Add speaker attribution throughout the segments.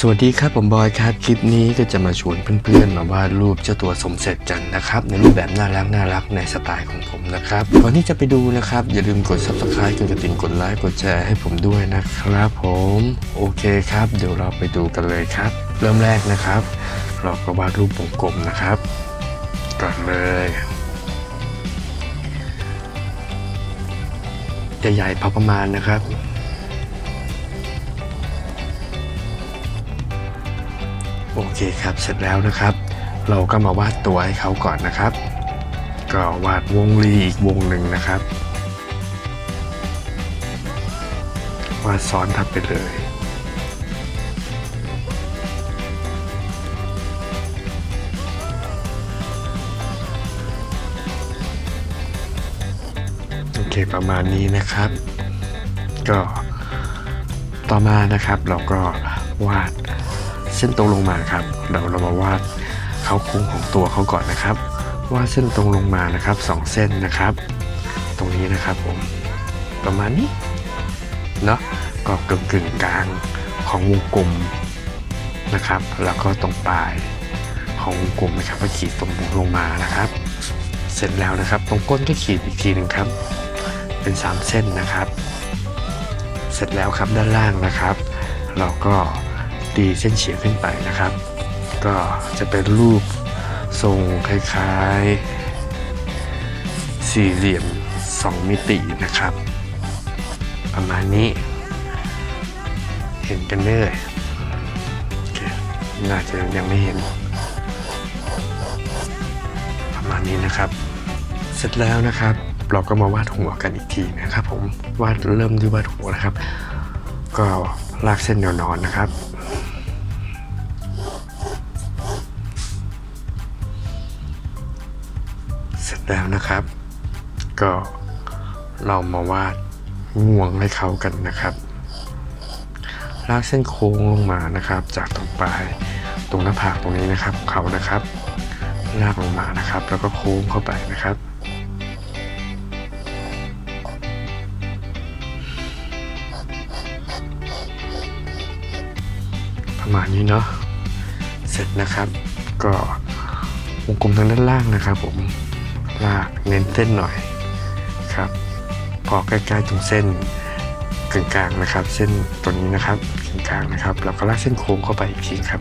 Speaker 1: สวัสดีครับผมบอยครับคลิปนี้ก็จะมาชวนเพื่อนๆ มาวาดรูปเจ้าตัวสมเสร็จกันนะครับในรูปแบบน่ารักน่ารักในสไตล์ของผมนะครับก่อนที่จะไปดูนะครับ อย่าลืมกด subscribe กดกระดิ่งกดไลค์กดแชร์ให้ผมด้วยนะครับผมโอเคครับ เดี๋ยวเราไปดูกันเลยครับ เริ่มแรกนะครับ เราก็วาดรูปวงกลมนะครับก่อนเลยใหญ่ๆพอประมาณนะครับ โอเคครับเสร็จแล้วนะครับ เราก็มาวาดตัวให้เขาก่อนนะครับ ก็วาดวงรีอีกวงหนึ่งนะครับ วาดซ้อนทับไปเลยโอเคประมาณนี้นะครับ ก็ต่อมานะครับเราก็วาด เส้นตรงลงมาครับ เราเรามาวาดเขาโค้งของตัวเขาก่อนนะครับ วาดเส้นตรงลงมานะครับสองเส้นนะครับ ตรงนี้นะครับผมประมาณนี้เนาะก็กึ่งกึ่งกลางของวงกลมนะครับ แล้วก็ตรงปลายของวงกลมนะครับก็ขีดตรงลงมานะครับ เสร็จแล้วนะครับ ตรงก้นก็ขีดอีกทีหนึ่งครับ เป็นสามเส้นนะครับ เสร็จแล้วครับด้านล่างนะครับ เราก็ ตีเส้นเฉียงขึ้นไปนะครับ ก็จะเป็นรูปทรงคล้ายๆ สี่เหลี่ยมสองมิตินะครับ ประมาณนี้ เห็นกันเลยโอเคน่าจะยังไม่เห็น ประมาณนี้นะครับ เสร็จแล้วนะครับ เราก็มาวาดหัวกันอีกทีนะครับ ผมวาดเริ่มที่วาดหัวนะครับ ก็ลากเส้นแนวนอนนะครับ แล้วนะครับ ก็เรามาวาดงวงให้เขากันนะครับลากเส้นโค้งลงมานะครับ จากตรงปลายตรงหน้าผากตรงนี้นะครับเขานะครับ ลากลงมานะครับ แล้วก็โค้งเข้าไปนะครับ ประมาณนี้เนาะเสร็จนะครับ ก็วงกลมทางด้านล่างนะครับผม ลากเน้นเส้นหน่อยครับ พอใกล้ๆตรงเส้นกึ่งกลางนะครับ เส้นตัวนี้นะครับกึ่งกลางนะครับแล้วก็ลากเส้นโค้งเข้าไปอีกทีครับ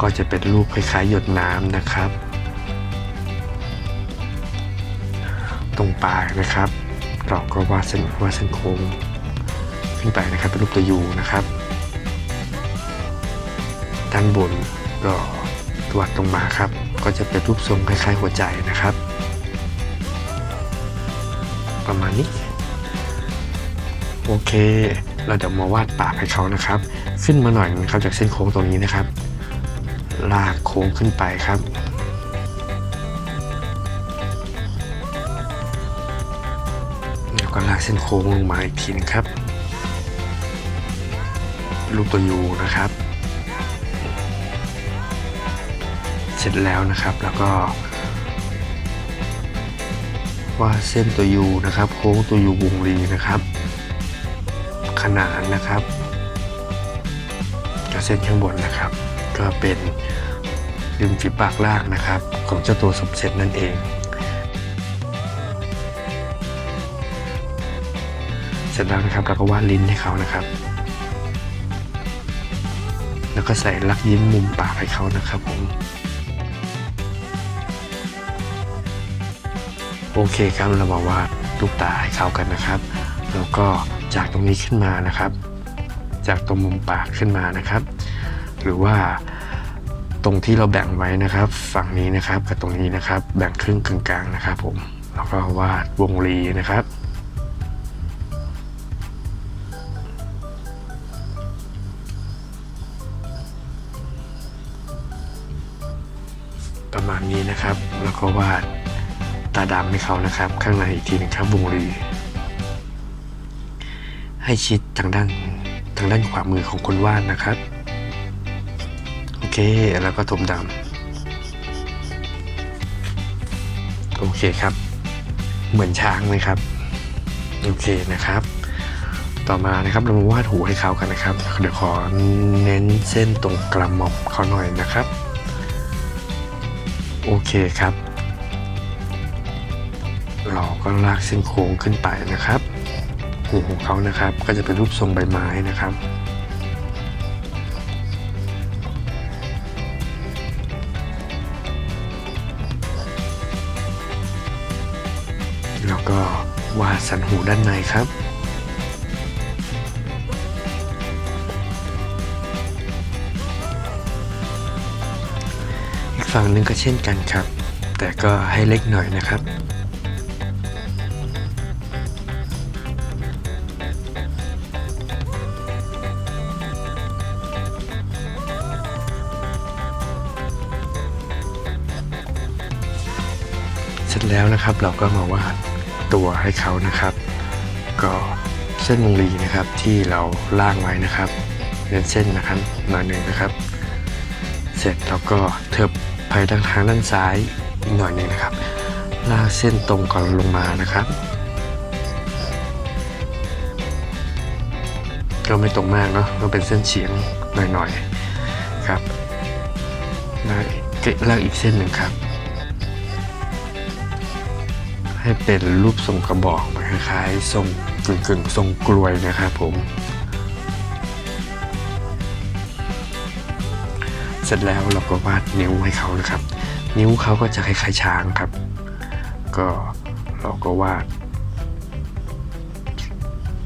Speaker 1: ก็จะเป็นรูปคล้ายๆ หยดน้ำนะครับ ตรงปลายนะครับ เราก็วาดเส้นวาดเส้นโค้งขึ้นไปนะครับเป็นรูปตัวยูนะครับ ด้านบนก็ วัดลงมาครับ ก็จะเป็นรูปทรงคล้ายๆหัวใจนะครับ ประมาณนี้ โอเค เราเดี๋ยวมาวาดปากให้เขานะครับ ขึ้นมาหน่อยนะครับจากเส้นโค้งตรงนี้นะครับ ลากโค้งขึ้นไปครับแล้วก็ลากเส้นโค้งลงมาอีกทีนึงครับรูปตัวยูนะครับ เสร็จแล้วนะครับ แล้วก็วาดเส้นตัวยูนะครับ โค้งตัวยูวงรีนะครับ ขนานนะครับกับเส้นข้างบนนะครับ ก็เป็นริมฝีปากล่างนะครับ ของเจ้าตัวสมเสร็จนั่นเองเสร็จแล้วนะครับเราก็วาดลิ้นให้เขานะครับ แล้วก็ใส่ลักยิ้มมุมปากให้เขานะครับผม โอเคครับเรามาวาดลูกตาให้เข้ากันนะครับ แล้วก็จากตรงนี้ขึ้นมานะครับ จากตรงมุมปากขึ้นมานะครับ หรือว่าตรงที่เราแบ่งไว้นะครับ ฝั่งนี้นะครับกับตรงนี้นะครับ แบ่งครึ่งกลางๆนะครับ ผมแล้วก็วาดวงรีนะครับ ดำให้เขานะครับ ข้างในอีกทีหนึงครับวงรี ให้ชิดทางด้านทางด้านขวามือของคนวาดนะครับ โอเคแล้วก็ถมดำโอเคครับ เหมือนช้างไหมครับ โอเคนะครับ ต่อมานะครับเรามาวาดหูให้เขากันนะครับ เดี๋ยวขอเน้นเส้นตรงกระหม่อมเขาหน่อยนะครับ โอเคครับ เราก็ลากเส้นโค้งขึ้นไปนะครับหูของเขานะครับก็จะเป็นรูปทรงใบไม้นะครับแล้วก็วาดสันหูด้านในครับอีกฝั่งหนึ่งก็เช่นกันครับ แต่ก็ให้เล็กหน่อยนะครับ แล้วนะครับ เราก็มาวาดตัวให้เขานะครับ ก็เส้นวงรีนะครับที่เราล่างไว้นะครับเน้นเส้นนะครับหน่อยหนึ่งนะครับ เสร็จแล้วก็เทิบไปทางทางด้านซ้ายอีกหน่อยหนึ่งนะครับลากเส้นตรงก่อนลงมานะครับก็ไม่ตรงมากเนาะก็เป็นเส้นเฉียงหน่อยๆครับลากลากอีกเส้นหนึ่งครับ ให้เป็นรูปทรงกระบอกคล้ายๆทรงกึ่งกึ่งๆทรงกลวยนะครับผมเสร็จแล้วเราก็วาดนิ้วให้เขานะครับ นิ้วเขาก็จะคล้ายๆช้างครับ ก็เราก็วาด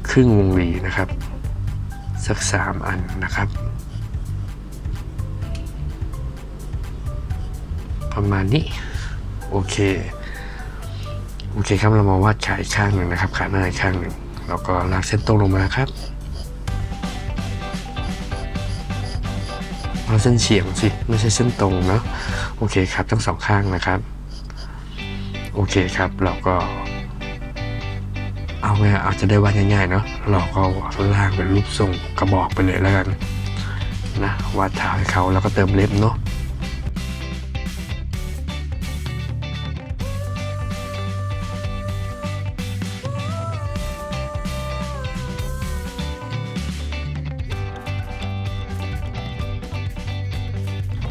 Speaker 1: ครึ่งวงรีนะครับ สักสามอันนะครับ ประมาณนี้ โอเค อเคครับเรามาวาดขาอีกข้างหนึ่งนะครับขาหน้าอีกข้างหนึ่งแล้วก็ลากเส้นตรงลงมาครับเอาเส้นเฉียงสิไม่ใช่เส้นตรงเนาะโอเคครับทั้งสองข้างนะครับโอเคครับเราก็ เอาไงเอาจะได้วาดง่ายๆเนาะเราก็ลากเป็นรูปทรงกระบอกไปเลยแล้วกันนะวาดเท้าให้เขาแล้วก็เติมเล็บเนาะ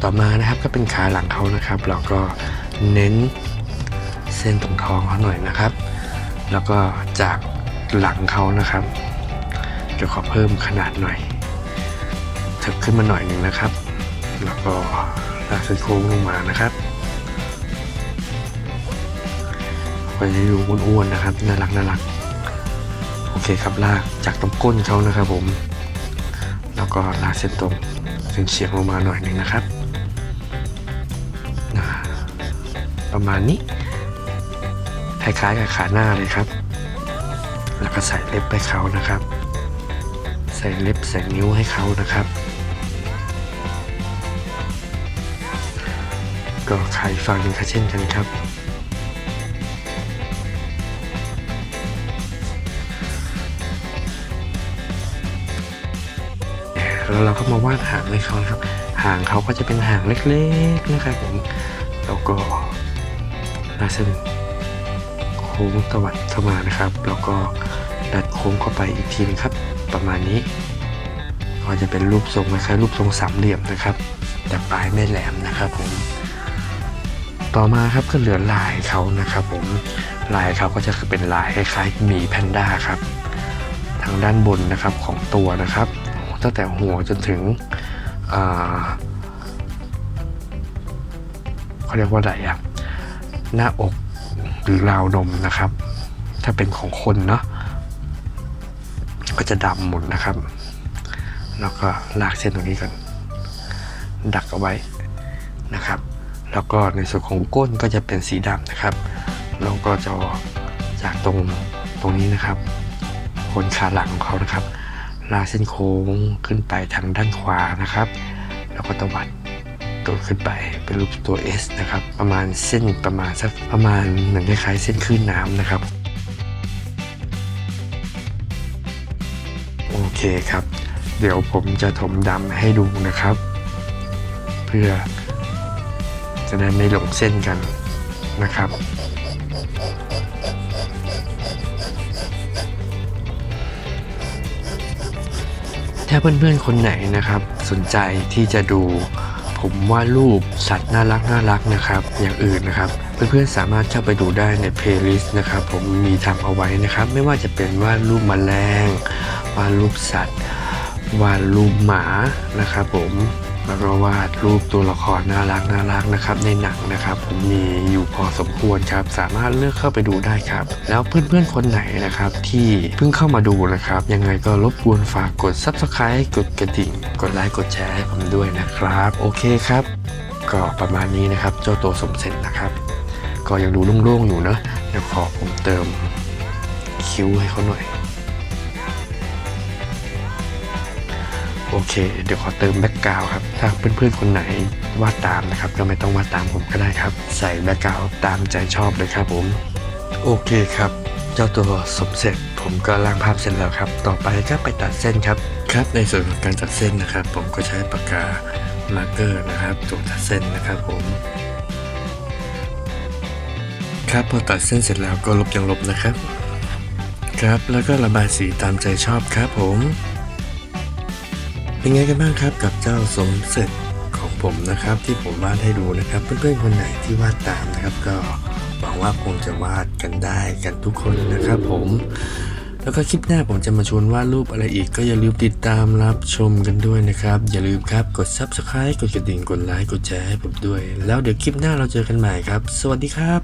Speaker 1: ต่อมานะครับก็เป็นขาหลังเขานะครับ เราก็เน้นเส้นตรงท้องเขาหน่อยนะครับ แล้วก็จากหลังเขานะครับจะขอเพิ่มขนาดหน่อยเถิบขึ้นมาหน่อยหนึ่งนะครับ แล้วก็ลากเส้นโค้งลงมานะครับไปจะดูอ้วนๆนะครับน่ารักน่ารักโอเคครับลากจากตรงก้นเขานะครับผม แล้วก็ลากเส้นตรงเส้นเฉียงลงมาหน่อยหนึ่งนะครับ ประมาณนี้คล้ายๆกับขาหน้าเลยครับ แล้วก็ใส่เล็บให้เขานะครับ ใส่เล็บใส่นิ้วให้เขานะครับ ก็ใครฟังหนึ่งก็เช่นกันครับ แล้วเราก็มาวาดหางให้เขานะครับ หางเขาก็จะเป็นหางเล็กๆนะครับผมแล้วก็ ลาเส้นโค้งตวัดเข้ามานะครับ แล้วก็ดัดโค้งเข้าไปอีกทีนึงครับ ประมาณนี้ ก็จะเป็นรูปทรงคล้ายๆรูปทรงสามเหลี่ยมนะครับ แต่ปลายไม่แหลมนะครับผมต่อมาครับก็เหลือลายเขานะครับ ผมลายเขาก็จะเป็นลายคล้ายๆหมีแพนด้าครับ ทางด้านบนนะครับของตัวนะครับ ตั้งแต่หัวจนถึงเขาเรียกว่าอะไรอะ หน้าอกหรือราวนมนะครับ ถ้าเป็นของคนเนาะก็จะดำหมดนะครับ แล้วก็ลากเส้นตรงนี้ก่อนดักเอาไว้นะครับ แล้วก็ในส่วนของก้นก็จะเป็นสีดำนะครับแล้วก็จะจากตรงตรงนี้นะครับคนขาหลังของเขานะครับ ลากเส้นโค้งขึ้นไปทางด้านขวานะครับ แล้วก็ตวัด ตัวขึ้นไป เป็นรูปตัว S นะครับ ประมาณเส้นประมาณสักประมาณเหมือนคล้ายๆเส้นคลื่นน้ำนะครับ โอเคครับ เดี๋ยวผมจะถมดำให้ดูนะครับ เพื่อจะได้ไม่หลงเส้นกันนะครับถ้าเพื่อนๆ คนไหนนะครับ สนใจที่จะดู ผมวาดรูปสัตว์น่ารักน่ารักนะครับ อย่างอื่นนะครับ เพื่อนๆสามารถเข้าไปดูได้ในเพลย์ลิสต์นะครับ ผมมีทำเอาไว้นะครับ ไม่ว่าจะเป็นวาดรูปแมลงวาดรูปสัตว์วาดรูปหมานะครับผม แล้วก็วาดรูปตัวละครน่ารักน่ารักนะครับ ในหนังนะครับผมมีอยู่พอสมควรครับ สามารถเลือกเข้าไปดูได้ครับ แล้วเพื่อนๆคนไหนนะครับที่เพิ่งเข้ามาดูนะครับ ยังไงก็รบกวนฝากกด Subscribe กดกระดิ่ง กดไลค์กดแชร์ให้ผมด้วยนะครับ โอเคครับ ก็ประมาณนี้นะครับ เจ้าตัวสมเสร็จนะครับ ก็ยังดูโล่งๆอยู่เนอะเดี๋ยวขอผมเติมคิ้วให้เขาหน่อย โอเค เดี๋ยวขอเติมแบ็กกราวครับถ้าเพื่อนๆคนไหนวาดตามนะครับก็ไม่ต้องวาดตามผมก็ได้ครับ ใส่แบ็กกราวตามใจชอบเลยครับผม โอเคครับ เจ้าตัวสมเสร็จผมก็ล้างภาพเสร็จแล้วครับ ต่อไปก็ไปตัดเส้นครับครับในส่วนของการตัดเส้นนะครับ ผมก็ใช้ปากกามาร์เกอร์นะครับตัวตัดเส้นนะครับผมครับพอตัดเส้นเสร็จแล้วก็ลบยังลบนะครับ ครับแล้วก็ระบายสีตามใจชอบครับผม เป็นไงกันบ้างครับกับเจ้าสมเสร็จของผมนะครับ ที่ผมวาดให้ดูนะครับ เพื่อนๆคนไหนที่วาดตามนะครับ ก็หวังว่าคงจะวาดกันได้กันทุกคนนะครับผมแล้วก็คลิปหน้าผมจะมาชวนวาดรูปอะไรอีกก็อย่าลืมติดตามรับชมกันด้วยนะครับ อย่าลืมครับกด subscribe กดกระดิ่งกดไลค์กดแชร์ให้ผมด้วย แล้วเดี๋ยวคลิปหน้าเราเจอกันใหม่ครับ สวัสดีครับ